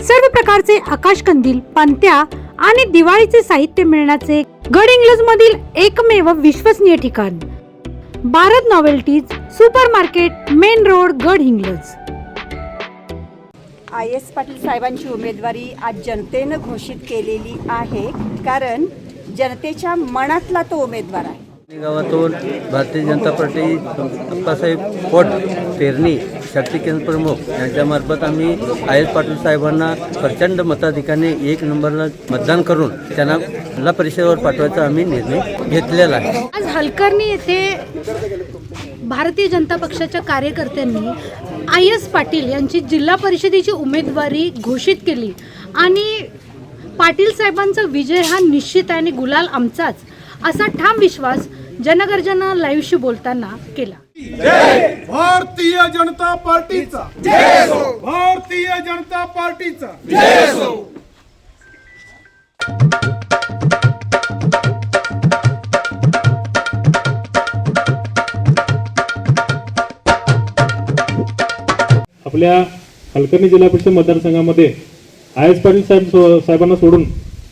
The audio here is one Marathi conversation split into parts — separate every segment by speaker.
Speaker 1: सर्व प्रकारचे आकाशकंदील पंत्या आणि दिवाळीचे साहित्य मिळण्याचे गड इंग्लज मधील एकमेव विश्वसनीय ठिकाण. Bharat novelties super market main road Gadhinglaj.
Speaker 2: I S Patil साहेबांची उमेदवारी आज जनतेनं घोषित केलेली आहे कारण जनतेच्या मनातला तो उमेदवार आहे.
Speaker 3: गावातून भारतीय जनता पार्टी अप्पासाहेब पोट पेरणी शक्ती केंद्र प्रमुख यांच्यामार्फत आम्ही आय एस पाटील साहेबांना प्रचंड मताधिकाने एक नंबरला मतदान करून त्यांना जिल्हा परिषदेवर पाठवायचा आम्ही निर्णय घेतलेला आहे.
Speaker 1: आज हलकर्णी येथे भारतीय जनता पक्षाच्या कार्यकर्त्यांनी आय एस पाटील यांची जिल्हा परिषदेची उमेदवारी घोषित केली. आणि पाटील साहेबांचा विजय हा निश्चित आहे आणि गुलाल आमचाच असा ठाम विश्वास जनगर्जना लाईव्हशी बोलताना केला.
Speaker 4: भारतीय जनता पार्टीचा. भारतीय जनता पार्टीचा.
Speaker 5: आपल्या हलकर्णी जिल्हा परिषद मतदारसंघामध्ये आय एस पाटील साहेब साहेबांना सोडून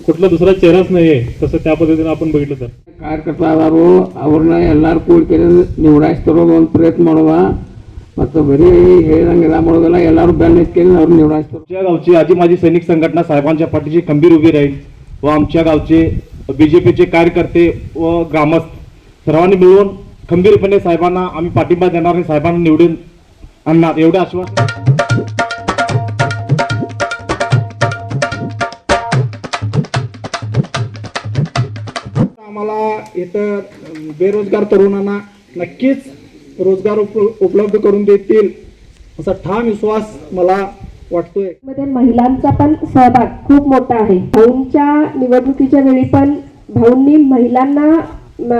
Speaker 5: कुठला दुसरा चेहराच नाही आहे तसं त्या पद्धतीने आपण बघितलं तर
Speaker 6: ಕಾರ್ಯಕರ್ತರು ಅವ್ರನ್ನ ಎಲ್ಲಾರು ಕೂಡ್ಕೊಂಡು ನಿವಡಾಯಿಸ್ತಾರೋ ಒಂದು ಪ್ರಯತ್ನ ಮಾಡುವ ಮತ್ತು ಬರೀ ಹೇಳ್ದಂಗೆಲ್ಲ ಮಾಡೋದಲ್ಲ ಎಲ್ಲರೂ ಬೆನ್ನ ಎತ್ಕೊಂಡು ಅವ್ರು ನಿವಡಾಯಿಸ್ತಾರೆ
Speaker 5: आमच्या गावची आजी माजी सैनिक संघटना साहेबांच्या पाठीशी खंबीर उभी राहील व आमच्या गावचे बीजेपीचे कार्यकर्ते व ग्रामस्थ सर्वांनी मिळून खंबीरपणे साहेबांना आम्ही पाठिंबा देणार आणि साहेबांना निवडून आणणार एवढे आश्वासन
Speaker 4: आम्हाला इथं बेरोजगार तरुणांना नक्कीच रोजगार उप- उपलब्ध करून देतील असा ठाम विश्वास मला वाटतोय.
Speaker 7: मध्ये महिलांचा पण सहभाग खूप मोठा आहे. भाऊंच्या निवडणुकीच्या वेळी पण भाऊंनी महिलांना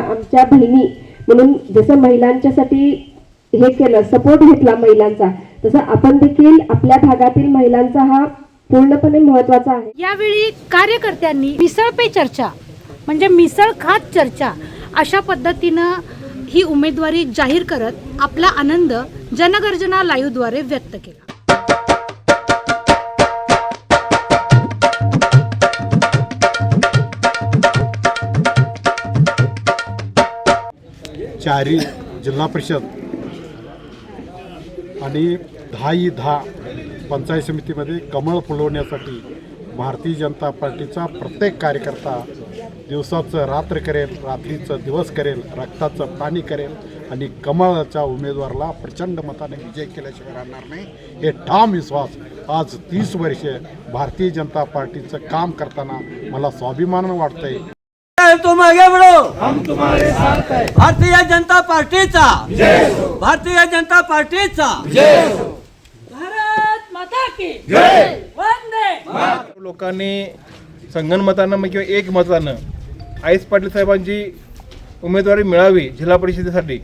Speaker 7: आमच्या बहिणी म्हणून जसं महिलांच्यासाठी हे केलं सपोर्ट घेतला महिलांचा तसं आपण देखील आपल्या भागातील महिलांचा हा पूर्णपणे महत्त्वाचा आहे.
Speaker 1: यावेळी कार्यकर्त्यांनी मिसळ पे चर्चा. म्हणजे मिसळ खात चर्चा अशा पद्धतीनं ही उमेदवारी जाहीर करत आपला आनंद जनगर्जना लाईव्हद्वारे व्यक्त केला.
Speaker 4: चारी जिल्हा परिषद आणि दहाही दहा पंचायत समितीमध्ये कमळ फुलवण्यासाठी भारतीय जनता पार्टीचा प्रत्येक कार्यकर्ता दिवसाचं रात्र करेल रात्रीचं दिवस करेल रक्ताचं पाणी करेल आणि कमळाच्या उमेदवाराला प्रचंड मताने विजय केल्याशिवाय राहणार नाही. हे ठाम विश्वास आज तीस वर्षे भारतीय जनता पार्टीचं काम करताना मला स्वाभिमान वाटतंय.
Speaker 3: तुम आगे बढ़ो हम तुम्हारे साथ हैं. भारतीय जनता पार्टीचा. भारतीय जनता पार्टीचा.
Speaker 8: लोकांनी संगणमतानं मग किंवा एक मतानं आय एस पाटील साहेबांची उमेदवारी मिळावी जिल्हा परिषदेसाठी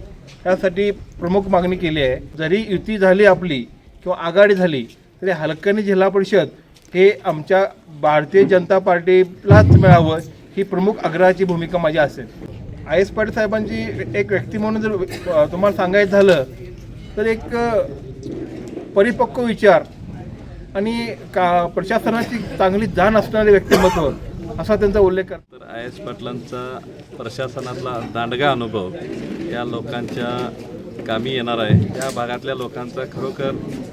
Speaker 8: त्यासाठी प्रमुख मागणी केली आहे. जरी युती झाली आपली किंवा आघाडी झाली तरी हलकणी जिल्हा परिषद हे आमच्या भारतीय जनता पार्टीलाच मिळावं ही प्रमुख आग्रहाची भूमिका माझी असेल. आय एस पाटील साहेबांची एक व्यक्ती म्हणून जर तुम्हाला सांगायचं झालं तर एक परिपक्व विचार आणि का प्रशासनाची चांगली जाण असणारे व्यक्तिमत्व असा त्यांचा उल्लेख करतो
Speaker 9: तर आय एस पाटलांचा प्रशासनातला दांडगा अनुभव या लोकांच्या कामी येणार आहे. या भागातल्या लोकांचा खरोखर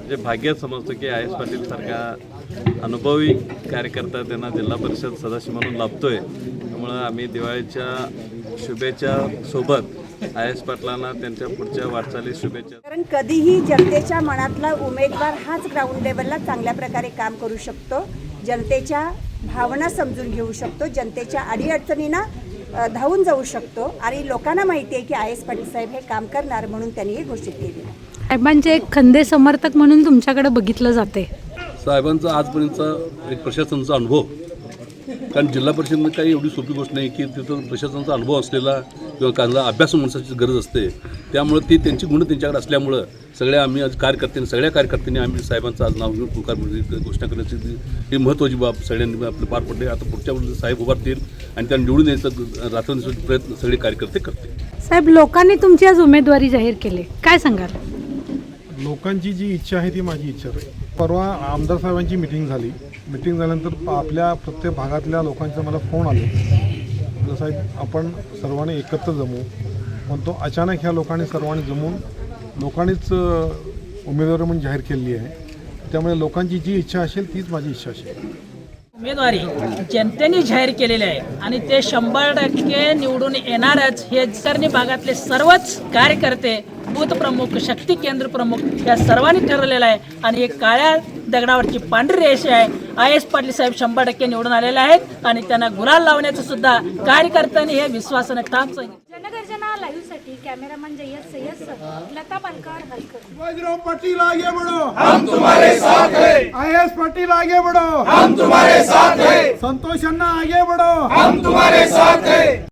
Speaker 9: जे भाग्य समजतो की आय एस पाटील सारखा अनुभवी कार्यकर्ता त्यांना जिल्हा परिषद सदस्य म्हणून लाभतोय. त्यामुळं आम्ही दिवाळीच्या शुभेच्छा सोबत आय एस पाटलांना त्यांच्या पुढच्या वाटचाली शुभेच्छा
Speaker 2: कारण कधीही जनतेच्या मनातला उमेदवार हाच ग्राउंड लेवलला चांगल्या प्रकारे काम करू शकतो. जनतेच्या भावना समजून घेऊ शकतो जनतेच्या अडीअडचणींना धावून जाऊ शकतो आणि लोकांना माहिती आहे की आय एस पाटील साहेब हे काम करणार म्हणून त्यांनी हे घोषित केले.
Speaker 1: साहेबांचे एक खंदे समर्थक म्हणून तुमच्याकडे बघितलं जाते.
Speaker 10: साहेबांचा आजपर्यंतचा एक प्रशासनाचा अनुभव कारण जिल्हा परिषद काही एवढी सोपी गोष्ट नाही की तिथं प्रशासनाचा अनुभव असलेला किंवा कांदा अभ्यास माणसाची गरज असते. त्यामुळं ती त्यांची गुण त्यांच्याकडे असल्यामुळं सगळ्या आम्ही आज कार्यकर्त्यांनी सगळ्या कार्यकर्त्यांनी आम्ही साहेबांचं आज नाव घेऊन पुकार म्हणजे घोषणा करण्याची ती- ही महत्त्वाची बाब सगळ्यांनी आपलं पार पडले. आता पुढच्या वेळेस साहेब उभारतील आणि त्यांना निवडून यायचा रात्रंदिवस प्रयत्न सगळे कार्यकर्ते करते
Speaker 1: साहेब लोकांनी तुमची आज उमेदवारी जाहीर केली. काय सांगाल?
Speaker 4: लोकांची जी इच्छा आहे ती माझी इच्छा आहे.
Speaker 11: परवा आमदार साहेबांची मिटिंग झाली. मिटिंग झाल्यानंतर आपल्या प्रत्येक भागातल्या लोकांचे मला फोन आले. जसं साहेब आपण सर्वांनी एकत्र जमू. पण तो अचानक ह्या लोकांनी सर्वांनी जमून लोकांनीच उमेदवारी म्हणून जाहीर केलेली आहे. त्यामुळे लोकांची जी इच्छा असेल तीच माझी इच्छा असेल.
Speaker 12: उमेदवारी जनतेने जाहीर केलेली आहे आणि ते शंभर टक्के निवडून येणारच. हे करणी भागातले सर्वच कार्यकर्ते बूथ प्रमुख शक्ती केंद्र प्रमुख या सर्वांनी ठरवलेलं आहे. आणि एक काळ्या दगडावरची पांढरी रेषा आहे. आय एस पाटील साहेब शंभर टक्के निवडून आलेले आहेत आणि त्यांना गुलाल लावण्याचं सुद्धा कार्यकर्त्यांनी हे विश्वासाने ठाम सांगितलं.
Speaker 1: जनगर्जना लाईव्हसाठी कॅमेरामन जय्यद सय्यद सर लता पालकर हलकर.
Speaker 13: शिवाजीराव पाटील आगे बढ़ो। हम तुम्हारे साथ हैं। आई एस पाटील आगे बढ़ो। हम तुम्हारे साथ हैं। संतोष अन्ना आगे बढ़ो। हम तुम्हारे साथ हैं।